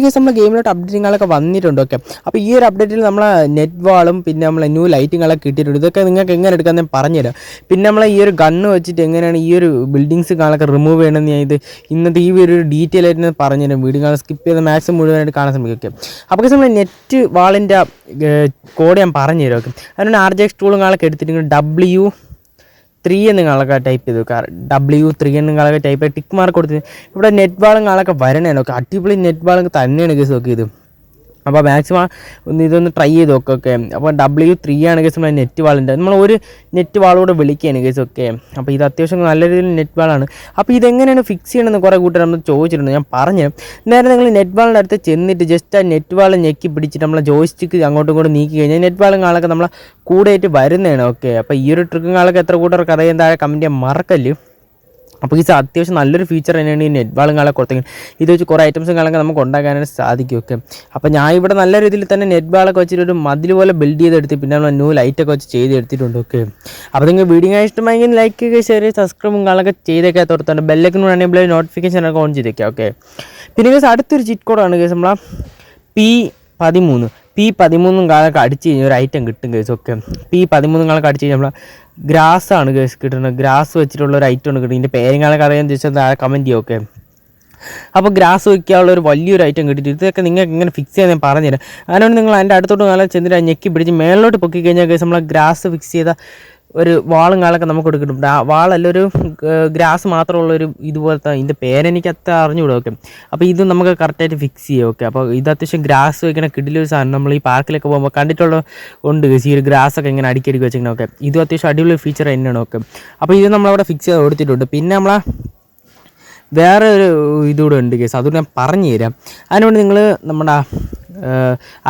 Case നമ്മൾ ഗെയിമിലോട്ട് അപ്ഡേറ്റിങ്ങളൊക്കെ വന്നിട്ടുണ്ട് okay അപ്പോൾ ഈ ഒരു അപ്ഡേറ്റിൽ നമ്മളെ നെറ്റ് വാളും പിന്നെ നമ്മളെ ന്യൂ ലൈറ്റിങ്ങളൊക്കെ കിട്ടിയിട്ടുണ്ട്. ഇതൊക്കെ നിങ്ങൾക്ക് എങ്ങനെ എടുക്കാൻ ഞാൻ പറഞ്ഞുതരാം. പിന്നെ നമ്മളെ ഈ ഒരു ഗണ്ണ് വെച്ചിട്ട് എങ്ങനെയാണ് ഈ ഒരു ബിൽഡിങ്സ് കാണൊക്കെ റിമൂവ് ചെയ്യണമെന്ന് ഞാൻ ഇത് ഇന്നത്തെ ഈ ഒരു ഡീറ്റെയിൽ ആയിട്ട് ഞാൻ വീഡിയോ കാണാൻ സ്കിപ്പ് ചെയ്ത് മാക്സിമം മുഴുവനായിട്ട് കാണാൻ ശ്രമിക്കും. അപ്പോൾ നമ്മൾ നെറ്റ് വാളിന്റെ കോഡ് ഞാൻ പറഞ്ഞുതരാം. ഓക്കെ അതിനാണ് ആർ ജെ എക്സ് ടൂളും കാണൊക്കെ എടുത്തിട്ടുണ്ട് ഡബ്ല്യു ത്രീ എന്ന് നിങ്ങളൊക്കെ ടൈപ്പ് ചെയ്തു. ഡബ്ല്യു ത്രീ എന്ന് നിങ്ങളൊക്കെ ടൈപ്പ് ചെയ്ത് ടിക്ക് മാർക്ക് കൊടുത്ത്. ഇവിടെ നെറ്റ് ബാളും കാണൊക്കെ വരണേ. നോക്കാം അടിപൊളി നെറ്റ് ബാളും തന്നെയാണ് കേസ് നോക്കി ഇത്. അപ്പോൾ മാക്സിമം ഒന്ന് ഇതൊന്ന് ട്രൈ ചെയ്ത് നോക്കൊക്കെ അപ്പോൾ ഡബ്ല്യു ത്രീ ആണ് കേസ് നമ്മുടെ നെറ്റ് വാളിന്റെ നമ്മൾ ഒരു നെറ്റ് വാളോട് വിളിക്കുകയാണ് കേസ് ഓക്കെ അപ്പോൾ ഇത് അത്യാവശ്യം നല്ല രീതിയിൽ നെറ്റ് വാളാണ് അപ്പോൾ ഇതെങ്ങനെയാണ് ഫിക്സ് ചെയ്യണമെന്ന് കുറേ കൂട്ടർ നമ്മൾ ചോദിച്ചിട്ടുണ്ട് ഞാൻ പറഞ്ഞു നേരെ നിങ്ങൾ നെറ്റ് വാളിന്റെ അടുത്ത് ചെന്നിട്ട് ജസ്റ്റ് ആ നെറ്റ് വാൾ ഞെക്കി പിടിച്ചിട്ട് നമ്മളെ ജോയിസ്റ്റിക്ക് അങ്ങോട്ടും ഇങ്ങോട്ടും നീക്കി കഴിഞ്ഞാൽ നെറ്റ് വാളും കാണൊക്കെ നമ്മളെ കൂടെയായിട്ട് വരുന്നതാണ്. ഓക്കെ അപ്പോൾ ഈ ഒരു ട്രിക്കും കാണൊക്കെ എത്ര കൂട്ടർക്ക് അറിയാൻ താഴെ കമന്റ് മറക്കല്ല്. അപ്പോൾ ഈ അത്യാവശ്യം നല്ലൊരു ഫീച്ചർ തന്നെയാണ് ഈ നെറ്റ് ബാളും കാലം കൊടുത്തെങ്കിൽ ഇത് വെച്ച് കുറേ ഐറ്റംസും കാലൊക്കെ നമുക്ക് ഉണ്ടാക്കാനായിട്ട് സാധിക്കും ഒക്കെ. അപ്പോൾ ഞാൻ ഇവിടെ നല്ല രീതിയിൽ തന്നെ നെറ്റ് ബാളൊക്കെ വെച്ചിട്ട് ഒരു മതിൽ പോലെ ബിൽഡ് ചെയ്തെടുത്ത് പിന്നെ നമ്മൾ ന്യൂ ലൈറ്റൊക്കെ വെച്ച് ചെയ്തെടുത്തിട്ടുണ്ട് ഓക്കെ അപ്പോൾ നിങ്ങൾ വീഡിയോ ഇഷ്ടമായെങ്കിൽ ലൈക്ക് ഒക്കെ ചെയ്യുക സബ്സ്ക്രൈബും കാലൊക്കെ ചെയ്തൊക്കെ തുറത്തുണ്ട് ബെല്ലൊക്കെ എനേബിൾ നോട്ടിഫിക്കേഷൻ ഒക്കെ ഓൺ ചെയ്തേക്കാം ഓക്കെ പിന്നെ കേസ് അടുത്തൊരു ചിറ്റ് കോഡാണ് കേസ് നമ്മളെ പി പതിമൂന്ന്. പി പതിമൂന്നും കാലൊക്കെ അടിച്ച് കഴിഞ്ഞാൽ ഒരു ഐറ്റം കിട്ടും കേസ് ഓക്കെ പി പതിമൂന്നും കാലൊക്കെ അടിച്ച് കഴിഞ്ഞാൽ നമ്മളെ ഗ്രാസ് ആണ് കേസ് കിട്ടുന്നത്. ഗ്രാസ് വെച്ചിട്ടുള്ള ഒരു ഐറ്റം ആണ് കിട്ടുന്നത്. ഇതിന്റെ പേരുകളൊക്കെ അറിയാമെന്ന് ചോദിച്ചാൽ താഴെ കമന്റ് ചെയ്യും ഓക്കെ അപ്പോൾ ഗ്രാസ് വയ്ക്കാനുള്ള ഒരു വലിയൊരു ഐറ്റം കിട്ടിയിട്ട് ഇതൊക്കെ നിങ്ങൾക്ക് ഇങ്ങനെ ഫിക്സ് ചെയ്യാൻ ഞാൻ പറഞ്ഞുതരാം. അതുകൊണ്ട് നിങ്ങൾ അതിന്റെ അടുത്തോട്ട് നല്ല ചെന്നിട്ട് ഞെക്കി പിടിച്ച് മേളിലോട്ട് പൊക്കി കഴിഞ്ഞാൽ കേസ് നമ്മൾ ഗ്രാസ് ഫിക്സ് ചെയ്ത ഒരു വാളും കാലൊക്കെ നമുക്ക് ആ വാളല്ല ഒരു ഗ്രാസ് മാത്രമുള്ള ഒരു ഇതുപോലത്തെ ഇതിന്റെ പേരെനിക്ക് അത്ര അറിഞ്ഞുകൂടെ ഓക്കെ. അപ്പോൾ ഇത് നമുക്ക് കറക്റ്റായിട്ട് ഫിക്സ് ചെയ്യാം ഓക്കെ. അപ്പോൾ ഇത് അത്യാവശ്യം ഗ്രാസ് വയ്ക്കണ കിടിലൊരു സാധനം. നമ്മൾ ഈ പാർക്കിലൊക്കെ പോകുമ്പോൾ കണ്ടിട്ടുള്ള ഉണ്ട് ഈ ഒരു ഗ്രാസ് ഒക്കെ ഇങ്ങനെ അടിക്കടിക്ക് വെച്ചിങ്ങനെ ഓക്കെ. ഇത് അത്യാവശ്യം അടിപൊളി ഫീച്ചർ തന്നെയാണ് ഓക്കെ. അപ്പോൾ ഇത് നമ്മളവിടെ ഫിക്സ് ചെയ്ത് കൊടുത്തിട്ടുണ്ട്. പിന്നെ നമ്മളെ വേറെ ഒരു ഇതുകൂടെ ഉണ്ട് കേസ് അതുകൊണ്ട് ഞാൻ പറഞ്ഞു തരാം അതിനുവേണ്ടി നിങ്ങൾ നമ്മുടെ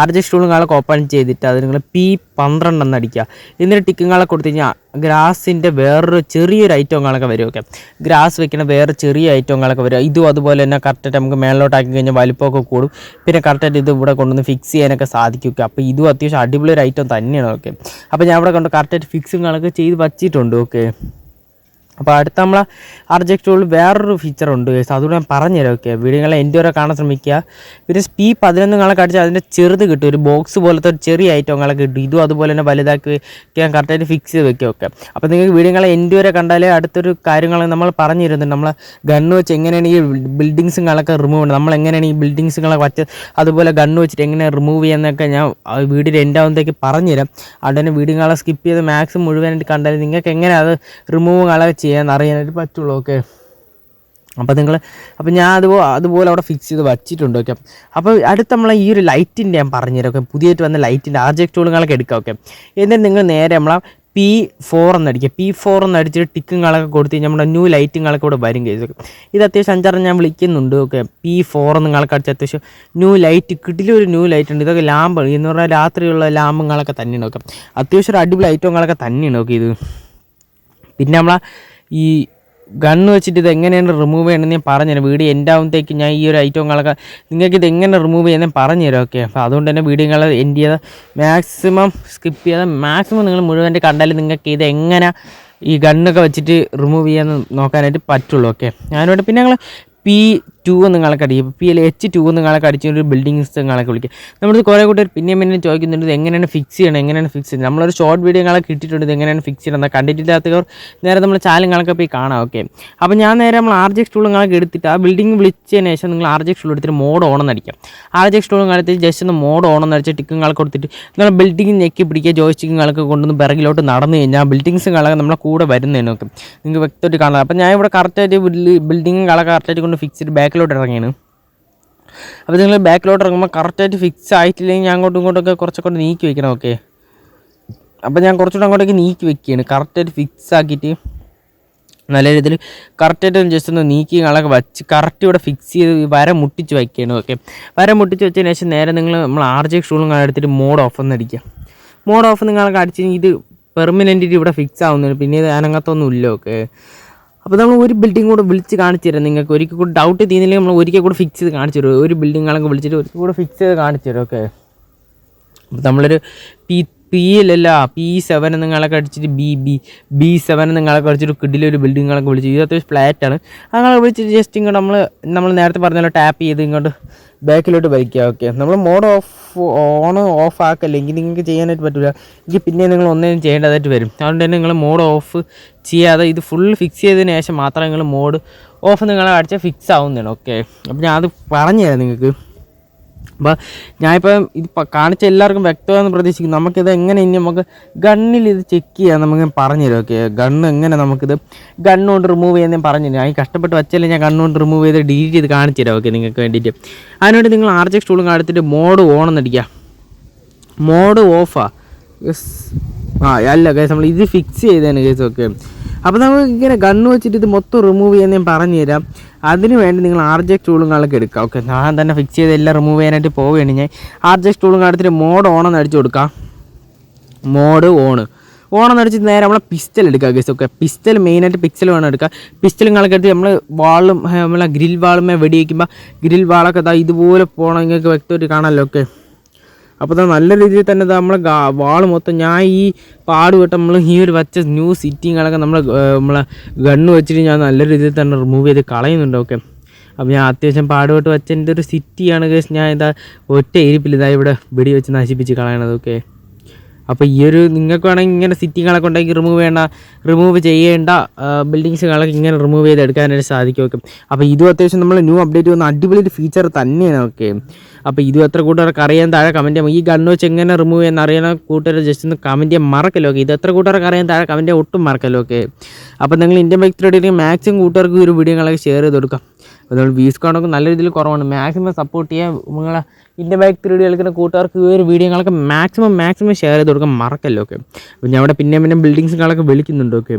ആർ ജെ സ്റ്റൂളും ഓപ്പൺ ചെയ്തിട്ട് അത് നിങ്ങൾ പി പന്ത്രണ്ട് എന്ന് അടിക്കുക. എന്നിട്ട് ടിക്കുകളെ കൊടുത്തു കഴിഞ്ഞാൽ ഗ്രാസിന്റെ വേറൊരു ചെറിയൊരു ഐറ്റം കാളൊക്കെ വരും ഓക്കെ ഗ്രാസ് വെക്കുന്ന വേറെ ചെറിയ ഐറ്റം കാളൊക്കെ വരും. ഇതും അതുപോലെ തന്നെ കറക്റ്റായിട്ട് നമുക്ക് മേളിലോട്ടാക്കി കഴിഞ്ഞാൽ വലിപ്പമൊക്കെ കൂടും. പിന്നെ കറക്റ്റായിട്ട് ഇത് ഇവിടെ കൊണ്ടുവന്ന് ഫിക്സ് ചെയ്യാനൊക്കെ സാധിക്കും അപ്പോൾ ഇതും അത്യാവശ്യം അടിപൊളി ഒരു ഐറ്റം തന്നെയാണ് ഓക്കെ അപ്പോൾ ഞാൻ ഇവിടെ കൊണ്ട് കറക്റ്റായിട്ട് ഫിക്സും കാളൊക്കെ ചെയ്ത് വച്ചിട്ടുണ്ട് ഓക്കെ അപ്പോൾ അടുത്ത നമ്മളെ അർജക്റ്റുകളിൽ വേറൊരു ഫീച്ചർ ഉണ്ട് guys. അതുകൂടെ ഞാൻ പറഞ്ഞുതരാം ഓക്കെ വീഡിയോകളെ എന്റെ വരെ കാണാൻ ശ്രമിക്കുക. പിന്നെ സ്പീ പതിനൊന്ന് കളൊക്കെ അടിച്ചാൽ അതിന്റെ ചെറുത് കിട്ടും. ഒരു ബോക്സ് പോലത്തെ ഒരു ചെറിയ ഐറ്റങ്ങളൊക്കെ കിട്ടും. ഇതും അതുപോലെ തന്നെ വലുതാക്കി വയ്ക്കാൻ കറക്റ്റായിട്ട് ഫിക്സ് ചെയ്ത് വെക്കുക ഓക്കെ അപ്പോൾ നിങ്ങൾക്ക് വീഡിയോകളെ എന്റെ വരെ കണ്ടാലേ അടുത്തൊരു കാര്യങ്ങൾ നമ്മൾ പറഞ്ഞു തരുന്നുണ്ട്. നമ്മൾ ഗണ്ണ് വെച്ച് എങ്ങനെയാണ് ഈ ബിൽഡിങ്സും കളൊക്കെ റിമൂവ് ചെയ്യുന്നത്? നമ്മൾ എങ്ങനെയാണ് ഈ ബിൽഡിങ്സുകളൊക്കെ വച്ച് അതുപോലെ ഗണ്ണ് വെച്ചിട്ട് എങ്ങനെ റിമൂവ് ചെയ്യുന്നതൊക്കെ ഞാൻ വീഡിയോ എന്റെ പറഞ്ഞുതരാം. അതുകൊണ്ട് തന്നെ വീഡിയോകളെ സ്കിപ്പ് ചെയ്ത് മാക്സിമം മുഴുവനായിട്ട് കണ്ടാൽ നിങ്ങൾക്ക് എങ്ങനെ അത് റിമൂവ് കളൊക്കെ ചെയ്യാൻ അറിയാനായിട്ട് പറ്റുള്ളൂ ഓക്കെ അപ്പോൾ നിങ്ങൾ അപ്പോൾ ഞാൻ അതുപോലെ അതുപോലെ അവിടെ ഫിക്സ് ചെയ്ത് വച്ചിട്ടുണ്ട് ഓക്കെ അപ്പോൾ അടുത്ത നമ്മളെ ഈ ഒരു ലൈറ്റിന്റെ ഞാൻ പറഞ്ഞുതരാം ഓക്കെ പുതിയതായിട്ട് വന്ന ലൈറ്റിന്റെ ആർജെക്ട് ടൂളുകളൊക്കെ എടുക്കാം ഓക്കെ എന്നിട്ട് നിങ്ങൾ നേരെ നമ്മളെ പി ഫോർ എന്നടിക്കുക പി ഫോർ എന്ന് അടിച്ചിട്ട് ടിക്കുകളൊക്കെ കൊടുത്ത് കഴിഞ്ഞാൽ നമ്മുടെ ന്യൂ ലൈറ്റുകളൊക്കെ ഇവിടെ വരും കേസ് ഇത് അത്യാവശ്യം അഞ്ചാറ് ഞാൻ വിളിക്കുന്നുണ്ട് ഓക്കെ പി ഫോർ നിങ്ങൾക്ക് അടിച്ച് അത്യാവശ്യം ന്യൂ ലൈറ്റ് കിട്ടിലൊരു ന്യൂ ലൈറ്റ് ഉണ്ട്. ഇതൊക്കെ ലാമ്പ് എന്ന് പറഞ്ഞാൽ രാത്രിയുള്ള ലാമ്പുകളൊക്കെ തന്നെയാണ് ഓക്കെ അത്യാവശ്യം ഒരു അടിപൊളി ഐറ്റങ്ങളൊക്കെ തന്നെയാണ് ഓക്കെ ഇത്. പിന്നെ നമ്മളെ ഈ ഗണ്ണ് വെച്ചിട്ട് ഇത് എങ്ങനെയാണ് റിമൂവ് ചെയ്യണമെന്ന് ഞാൻ പറഞ്ഞുതരാം. വീഡിയോ എന്റെ ആകുമ്പോഴത്തേക്ക് ഞാൻ ഈ ഒരു ഐറ്റങ്ങളൊക്കെ നിങ്ങൾക്ക് ഇത് എങ്ങനെ റിമൂവ് ചെയ്യാൻ പറഞ്ഞുതരാം ഓക്കെ അപ്പോൾ അതുകൊണ്ട് തന്നെ വീഡിയോ കളർ എൻഡ് ചെയ്ത മാക്സിമം സ്കിപ്പ് ചെയ്ത മാക്സിമം നിങ്ങൾ മുഴുവൻ കണ്ടാൽ നിങ്ങൾക്ക് ഇത് എങ്ങനെ ഈ ഗണ്ണൊക്കെ വെച്ചിട്ട് റിമൂവ് ചെയ്യാൻ നോക്കാനായിട്ട് പറ്റുള്ളൂ ഓക്കെ ഞാനിവിടെ പിന്നെ ഞങ്ങൾ പി ടു നിങ്ങളൊക്കെ അടിക്കും. പി എൽ എച്ച് ടു നിങ്ങളൊക്കെ അടിച്ച ഒരു ബിൽഡിങ്സ് നിങ്ങളൊക്കെ വിളിക്കുക നമ്മൾ കുറേ കൂട്ടർ പിന്നെയും പിന്നെ ചോദിക്കുന്നുണ്ട് ഇത് എങ്ങനെയാണ് ഫിക്സ് ചെയ്യണം എങ്ങനെയാണ് ഫിക്സ് ചെയ്യുന്നത് നമ്മളൊരു ഷോർട്ട് വീഡിയോ നിങ്ങളൊക്കെ ഇട്ടിട്ടുണ്ട് ഇത് എങ്ങനെയാണ് ഫിക്സ് ചെയ്യണം? കണ്ടിട്ടില്ലാത്തവർ നേരെ നമ്മൾ ചാനലുകളൊക്കെ പോയി കാണാം ഓക്കെ അപ്പോൾ ഞാൻ നേരെ നമ്മൾ ആർ ജെ നിങ്ങളൊക്കെ എടുത്തിട്ട് ആ ബിൽഡിംഗ് വിളിച്ചതിന് ശേഷം നിങ്ങൾ ആർ ജെ ടൂൾ എടുത്തിട്ട് മോഡ് ഓൺ അടിക്കാം ആർ ജെ ടൂൾ കാണത്തിൽ ജസ്റ്റ് ഒന്ന് മോഡ് ഓൺ എന്ന് ടിക്കും ടിക്കുകളൊക്കെ കൊടുത്തിട്ട് നിങ്ങൾ ബിൽഡിംഗ് ഞെക്കി പിടിക്കുക ജോയിസ്റ്റിക്കുകളൊക്കെ കൊണ്ടുവന്ന് പിറകിലോട്ട് നടന്നു കഴിഞ്ഞാൽ ബിൽഡിങ്സ് ബിൽഡിങ്സുകളൊക്കെ നമ്മളെ കൂടെ വരുന്നതിനൊക്കെ നോക്കും നിങ്ങൾക്ക് വ്യക്തമായിട്ട് കാണാം. അപ്പോൾ ഞാൻ ഇവിടെ കറക്റ്റായിട്ട് ബിൽഡിങ്ങുകളൊക്കെ കറക്റ്റായിട്ട് കൊണ്ട് ഫിക്സ് ചെയ്ത് ബാക്കിലോട്ട് ഇറങ്ങിയാണ്. അപ്പോൾ നിങ്ങൾ ബാക്കിലോട്ട് ഇറങ്ങുമ്പോൾ കറക്റ്റായിട്ട് ഫിക്സ് ആയിട്ടില്ലെങ്കിൽ ഞാൻ അങ്ങോട്ടും ഇങ്ങോട്ടൊക്കെ കുറച്ചൊക്കെ നീക്കി വെക്കണം ഓക്കെ അപ്പോൾ ഞാൻ കുറച്ചുകൂടെ അങ്ങോട്ടേക്ക് നീക്കി വെക്കുകയാണ്. കറക്റ്റായിട്ട് ഫിക്സ് ആക്കിയിട്ട് നല്ല രീതിയിൽ കറക്റ്റായിട്ട് ജസ്റ്റ് ഒന്ന് നീക്കി കളൊക്കെ വച്ച് കറക്റ്റ് ഇവിടെ ഫിക്സ് ചെയ്ത് വര മുട്ടിച്ച് വയ്ക്കുകയാണ് ഓക്കെ വര മുട്ടിച്ച് വെച്ചതിന് ശേഷം നേരെ നിങ്ങൾ നമ്മൾ ആർ ജെ ഷൂളും എടുത്തിട്ട് മോഡ് ഓഫ് എന്ന് അടിക്കുക. മോഡ് ഓഫ് നിങ്ങൾക്ക് അടിച്ച് ഇത് പെർമനന്റ് ഇവിടെ ഫിക്സ് ആവുന്നുണ്ട് പിന്നെ ഇത് അനങ്ങത്തൊന്നും ഇല്ല ഓക്കെ അപ്പോൾ നമ്മൾ ഒരു ബിൽഡിംഗ് കൂടെ വിളിച്ച് കാണിച്ചു തരാം നിങ്ങൾക്ക്. ഒരിക്കൽ കൂടെ ഡൗട്ട് തീർന്നില്ലെങ്കിൽ നമ്മൾ ഒരിക്കൽ കൂടെ ഫിക്സ് ചെയ്ത് കാണിച്ചു തരും. ഒരു ബിൽഡിങ്ങുകളൊക്കെ വിളിച്ചിട്ട് ഒരിക്കൽ കൂടെ ഫിക്സ് ചെയ്ത് കാണിച്ചു തരും. ഓക്കെ നമ്മളൊരു പി പിയിലല്ല പി സെവൻ നിങ്ങളൊക്കെ അടിച്ചിട്ട് ബി ബി ബി സെവൻ നിങ്ങളൊക്കെ അടിച്ചിട്ട് കിഡിലൊരു ബിൽഡിങ്ങുകളൊക്കെ വിളിച്ചു. ഇത് അത്യാവശ്യം ഫ്ലാറ്റാണ് അങ്ങനെ വിളിച്ചിട്ട് ജസ്റ്റ് ഇങ്ങോട്ട് നമ്മൾ നമ്മൾ നേരത്തെ പറഞ്ഞല്ലോ ടാപ്പ് ചെയ്ത് ഇങ്ങോട്ട് ബാക്കിലോട്ട് വലിക്കുക. ഓക്കെ നമ്മൾ മോഡ് ഓഫ് ഓൺ ഓഫ് ആക്കല്ല? എങ്കിൽ നിങ്ങൾക്ക് ചെയ്യാനായിട്ട് പറ്റില്ല എങ്കിൽ പിന്നെ നിങ്ങൾ ഒന്നേ ചെയ്യേണ്ടതായിട്ട് വരും. അതുകൊണ്ട് തന്നെ നിങ്ങൾ മോഡ് ഓഫ് ചെയ്യാതെ ഇത് ഫുൾ ഫിക്സ് ചെയ്തതിന് ശേഷം മാത്രമേ നിങ്ങൾ മോഡ് ഓഫ് നിങ്ങൾ അടിച്ചാൽ ഫിക്സ് ആവുന്നതാണ്. ഓക്കെ അപ്പോൾ ഞാൻ അത് പറഞ്ഞുതരാം നിങ്ങൾക്ക്. അപ്പോൾ ഞാനിപ്പോൾ ഇത് കാണിച്ച എല്ലാവർക്കും വ്യക്തമാണെന്ന് പ്രതീക്ഷിക്കുന്നു. നമുക്കിത് എങ്ങനെ ഇനി നമുക്ക് ഗണ്ണിൽ ഇത് ചെക്ക് ചെയ്യാൻ നമുക്ക് പറഞ്ഞു തരും. ഓക്കെ ഗണ്ണ് എങ്ങനെ നമുക്കിത് ഗണ്ണ് കൊണ്ട് റിമൂവ് ചെയ്യാൻ ഞാൻ പറഞ്ഞു തരും. ഞാൻ കഷ്ടപ്പെട്ട് വച്ചല്ലേ ഞാൻ ഗണ്ണ് കൊണ്ട് റിമൂവ് ചെയ്ത് ഡിലീറ്റ് ചെയ്ത് കാണിച്ചു തരാം. ഓക്കെ നിങ്ങൾക്ക് വേണ്ടിയിട്ട്. അതിനുവേണ്ടി നിങ്ങൾ ആർ ജെ ടൂളും എടുത്തിട്ട് മോഡ് ഓൺ എന്നടിക്കുക മോഡ് ഓഫാ യെസ് ആ അല്ല കേസ് നമ്മൾ ഇത് ഫിക്സ് ചെയ്തതാണ് കേസ് ഓക്കെ. അപ്പോൾ നമുക്ക് ഇങ്ങനെ ഗണ്ണ് വെച്ചിട്ട് ഇത് മൊത്തം റിമൂവ് ചെയ്യാൻ ഞാൻ പറഞ്ഞു തരാം. അതിന് വേണ്ടി നിങ്ങൾ ആർ ജെ ടൂളുകളൊക്കെ എടുക്കുക. ഓക്കെ ഞാൻ തന്നെ ഫിക്സ് ചെയ്ത് എല്ലാം റിമൂവ് ചെയ്യാനായിട്ട് പോവുകയാണ്. ഞാൻ ആർ ജെ കാലത്തിന്റെ മോഡ് എന്ന് അടിച്ചു കൊടുക്കുക മോഡ് ഓണ് ഓണം എന്ന് വെച്ചിട്ട് നേരെ നമ്മളെ പിസ്റ്റൽ എടുക്കുക ഗസ് ഓക്കെ പിസ്റ്റൽ മെയിനായിട്ട് പിക്സൽ വേണം എടുക്കുക പിസ്റ്റലും നിങ്ങൾക്ക് എടുത്ത് നമ്മൾ വാളും നമ്മളെ ഗ്രിൽ വാളുമേ വെടിവെക്കുമ്പോൾ ഗ്രിൽ വാളൊക്കെ ഇതുപോലെ പോകണമെങ്കിൽ വ്യക്തമായിട്ട് കാണാമല്ലോ ഓക്കെ അപ്പോൾ ദാ നല്ല രീതിയിൽ തന്നെ നമ്മൾ ഗാ- മൊത്തം ഞാൻ ഈ പാട് വിട്ട് നമ്മൾ ഈ ഒരു വച്ച ന്യൂ സിറ്റിങ്ങളൊക്കെ നമ്മൾ നമ്മളെ ഗണ്ണ് വെച്ചിട്ട് ഞാൻ നല്ല രീതിയിൽ തന്നെ റിമൂവ് ചെയ്ത് കളയുന്നുണ്ട് ഓക്കെ അപ്പോൾ ഞാൻ അത്യാവശ്യം പാടുപെട്ട് വെച്ചതിന്റെ ഒരു സിറ്റിയാണ് ഞാൻ ഇതാ ഒറ്റ ഇരിപ്പിൽ ഇതാ ഇവിടെ വെടി വെച്ച് നശിപ്പിച്ച് കളയണത് ഓക്കെ അപ്പോൾ ഈ ഒരു നിങ്ങൾക്ക് വേണമെങ്കിൽ ഇങ്ങനെ സിറ്റിങ്ങളൊക്കെ ഉണ്ടെങ്കിൽ റിമൂവ് ചെയ്യേണ്ട. റിമൂവ് ചെയ്യേണ്ട ബിൽഡിങ്സുകളൊക്കെ ഇങ്ങനെ റിമൂവ് ചെയ്ത് എടുക്കാനായിട്ട് സാധിക്കും ഓക്കെ അപ്പോൾ ഇതും അത്യാവശ്യം നമ്മൾ ന്യൂ അപ്ഡേറ്റ് വന്ന അടിപൊളി ഒരു ഫീച്ചർ തന്നെയാണ് ഓക്കെ അപ്പോൾ ഇതും എത്ര കൂട്ടുകാർക്ക് അറിയാൻ താഴെ കമന്റ് ചെയ്യാം. ഈ ഗണ്ണ് വെച്ച് എങ്ങനെ റിമൂവ് ചെയ്യുന്ന അറിയണ കൂട്ടുകാർ ജസ്റ്റ് ഒന്ന് കമന്റ് ചെയ്യാൻ മറക്കല്ലോ ഓക്കെ ഇത് എത്ര കൂട്ടുകാർക്ക് അറിയാൻ താഴെ കമന്റ് ഒട്ടും മറക്കല്ലോ ഓക്കെ അപ്പോൾ നിങ്ങൾ ഇന്ത്യൻ ബൈക്ക് ത്രീഡിയിൽ മാക്സിമം കൂട്ടുകാർക്ക് ഒരു വീഡിയോകളൊക്കെ ഷെയർ ചെയ്ത് കൊടുക്കാം. നമ്മൾ വ്യൂസ് കാണൊക്കെ നല്ല രീതിയിൽ കുറവാണ്. മാക്സിമം സപ്പോർട്ട് ചെയ്യാൻ നിങ്ങളെ ഇന്ത്യൻ ബൈക്ക് ത്രീഡി കളിക്കുന്ന കൂട്ടുകാർക്ക് ഈ ഒരു വീഡിയോകളൊക്കെ മാക്സിമം മാക്സിമം ഷെയർ ചെയ്ത് കൊടുക്കാൻ മറക്കല്ലോ ഓക്കെ ഞാൻ അവിടെ പിന്നെ പിന്നെ ബിൽഡിങ്സുകളൊക്കെ വിളിക്കുന്നുണ്ട് ഓക്കെ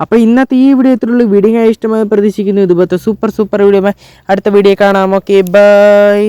അപ്പോൾ ഇന്നത്തെ ഈ വീഡിയോ ഇത്രയുള്ള വീഡിയോ ഇഷ്ടമായി പ്രതീക്ഷിക്കുന്നു. ഇതുപോലത്തെ സൂപ്പർ സൂപ്പർ വീഡിയോ അടുത്ത വീഡിയോ കാണാം ഓക്കെ ബൈ